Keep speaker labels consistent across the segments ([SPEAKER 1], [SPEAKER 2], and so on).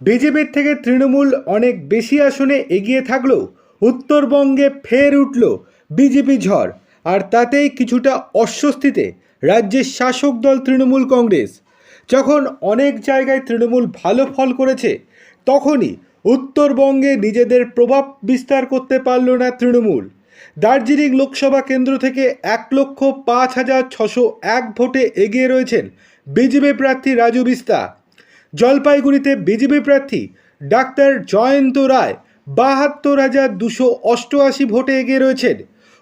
[SPEAKER 1] বিজেপির থেকে তৃণমূল অনেক বেশি আসনে এগিয়ে থাকলেও উত্তরবঙ্গে ফের উঠল বিজেপি ঝড়। আর তাতেই কিছুটা অস্বস্তিতে রাজ্যের শাসক দল তৃণমূল কংগ্রেস। যখন অনেক জায়গায় তৃণমূল ভালো ফল করেছে, তখনই উত্তরবঙ্গে নিজেদের প্রভাব বিস্তার করতে পারল না তৃণমূল। দার্জিলিং লোকসভা কেন্দ্র থেকে এক লক্ষ পাঁচ হাজার ছশো এক ভোটে এগিয়ে রয়েছেন বিজেপি প্রার্থী রাজু বিস্তা। জলপাইগুড়িতে বিজেপি প্রার্থী ডাক্তার জয়ন্ত রায় বাহাত্তর হাজার দুশো অষ্টআশি ভোটে এগিয়ে রয়েছেন।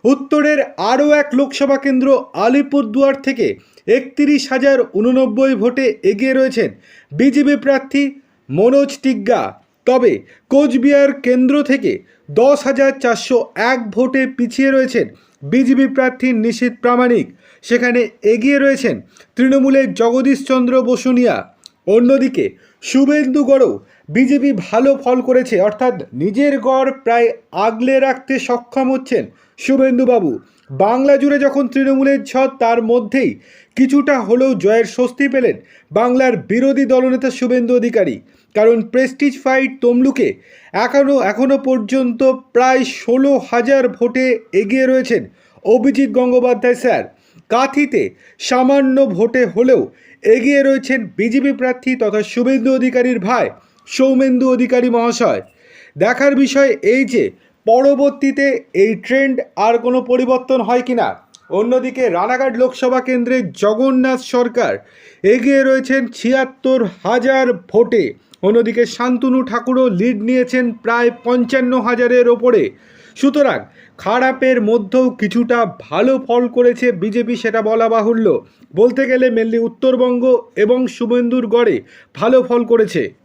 [SPEAKER 1] উত্তরের আরও এক লোকসভা কেন্দ্র আলিপুরদুয়ার থেকে একত্রিশ হাজার উননব্বই ভোটে এগিয়ে রয়েছেন বিজেপি প্রার্থী মনোজ টিগ্গা। তবে কোচবিহার কেন্দ্র থেকে দশ হাজার চারশো এক ভোটে পিছিয়ে রয়েছেন বিজেপি প্রার্থী নিশীত প্রামাণিক। সেখানে এগিয়ে রয়েছেন তৃণমূলের জগদীশচন্দ্র বসুনিয়া। অন্যদিকে, শুভেন্দু গড়ও বিজেপি ভালো ফল করেছে, অর্থাৎ নিজের গড় প্রায় আগলে রাখতে সক্ষম হচ্ছেন শুভেন্দুবাবু। বাংলা জুড়ে যখন তৃণমূলের ঝড়, তার মধ্যেই কিছুটা হলেও জয়ের স্বস্তি পেলেন বাংলার বিরোধী দলনেতা শুভেন্দু অধিকারী। কারণ প্রেস্টিজ ফাইট তমলুকে এখনও এখনও পর্যন্ত প্রায় ষোলো হাজার ভোটে এগিয়ে রয়েছেন অভিজিৎ গঙ্গোপাধ্যায় স্যার। কাথিতে সামান্য ভোটে হলেও এগিয়ে রয়েছেন বিজেপি প্রার্থী তথা শুভেন্দু অধিকারীর ভাই সৌমেন্দু অধিকারী মহাশয়। দেখার বিষয় এই যে, পরবর্তীতে এই ট্রেন্ড আর কোনো পরিবর্তন হয় কি না অন্যদিকে রানাঘাট লোকসভা কেন্দ্রে জগন্নাথ সরকার এগিয়ে রয়েছেন ছিয়াত্তর হাজার ভোটে। অন্যদিকে শান্তনু ঠাকুরও লিড নিয়েছেন প্রায় পঞ্চান্ন হাজারের ওপরে। সুতরাং খারাপের মধ্যেও কিছুটা ভালো ফল করেছে বিজেপি, সেটা বলা বাহুল্য। বলতে গেলে মেনলি উত্তরবঙ্গ এবং শুভেন্দুর গড়ে ভালো ফল করেছে।